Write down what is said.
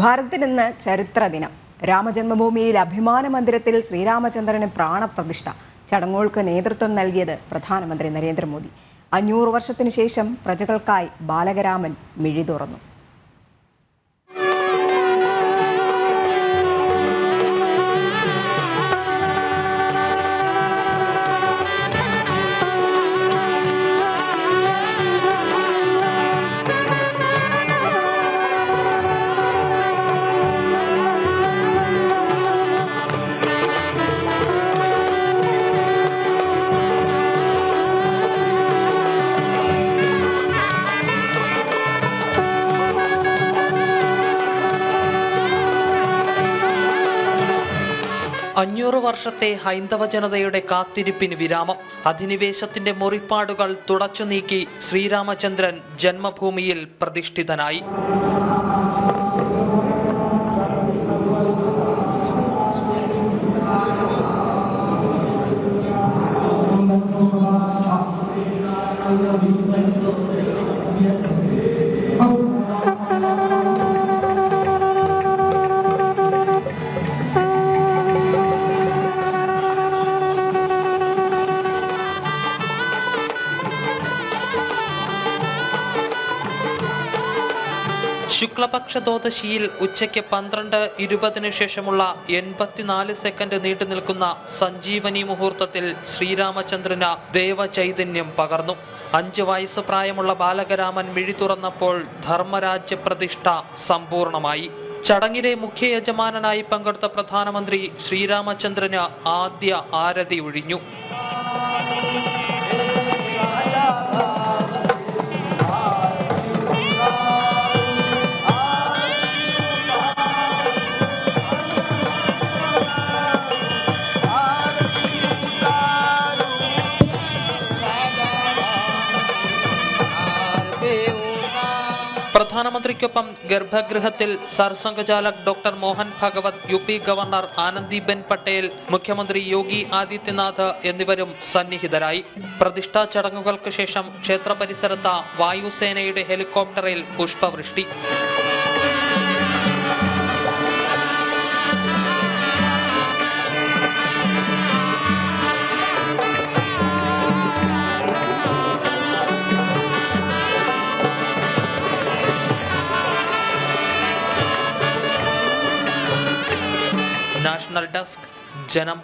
ഭാരതത്തിൽ ഇന്ന് ചരിത്ര ദിനം രാമജന്മഭൂമിയിൽ അഭിമാന മന്ദിരത്തിൽ ശ്രീരാമചന്ദ്രന് പ്രാണപ്രതിഷ്ഠ. ചടങ്ങുകൾക്ക് നേതൃത്വം നൽകിയത് പ്രധാനമന്ത്രി നരേന്ദ്രമോദി. അഞ്ഞൂറ് വർഷത്തിനു ശേഷം പ്രജകൾക്കായി ബാലകരാമൻ മിഴി തുറന്നു അഞ്ഞൂറ് വർഷത്തെ ഹൈന്ദവ ജനതയുടെ കാത്തിരിപ്പിന് വിരാമം. അധിനിവേശത്തിന്റെ മുറിപ്പാടുകൾ തുടച്ചു നീക്കി ശ്രീരാമചന്ദ്രൻ ജന്മഭൂമിയിൽ പ്രതിഷ്ഠിതനായി. ശുക്ലപക്ഷ ദ്വാദശിയിൽ ഉച്ചയ്ക്ക് പന്ത്രണ്ട് ഇരുപതിന് ശേഷമുള്ള എൺപത്തിനാല് സെക്കൻഡ് നീണ്ടു നിൽക്കുന്ന സഞ്ജീവനി മുഹൂർത്തത്തിൽ ശ്രീരാമചന്ദ്രന് ദേവചൈതന്യം പകർന്നു. അഞ്ച് വയസ്സ് പ്രായമുള്ള ബാലകരാമൻ മിഴി തുറന്നപ്പോൾ ധർമ്മരാജ്യ പ്രതിഷ്ഠ സമ്പൂർണമായി. ചടങ്ങിലെ മുഖ്യ യജമാനായി പങ്കെടുത്ത പ്രധാനമന്ത്രി ശ്രീരാമചന്ദ്രന് ആദ്യ ആരതി ഒഴിഞ്ഞു. പ്രധാനമന്ത്രിക്കൊപ്പം ഗർഭഗൃഹത്തിൽ Sarsanghchalak doctor Mohan Bhagwat U P governor Anandiben Patel മുഖ്യമന്ത്രി യോഗി ആദിത്യനാഥ് എന്നിവരും സന്നിഹിതരായി. പ്രതിഷ്ഠാ ചടങ്ങുകൾക്ക് ശേഷം ക്ഷേത്ര പരിസരത്ത് വായുസേനയുടെ ഹെലികോപ്റ്ററിൽ പുഷ്പവൃഷ്ടി. നാഷണൽ ഡെസ്ക് ജനം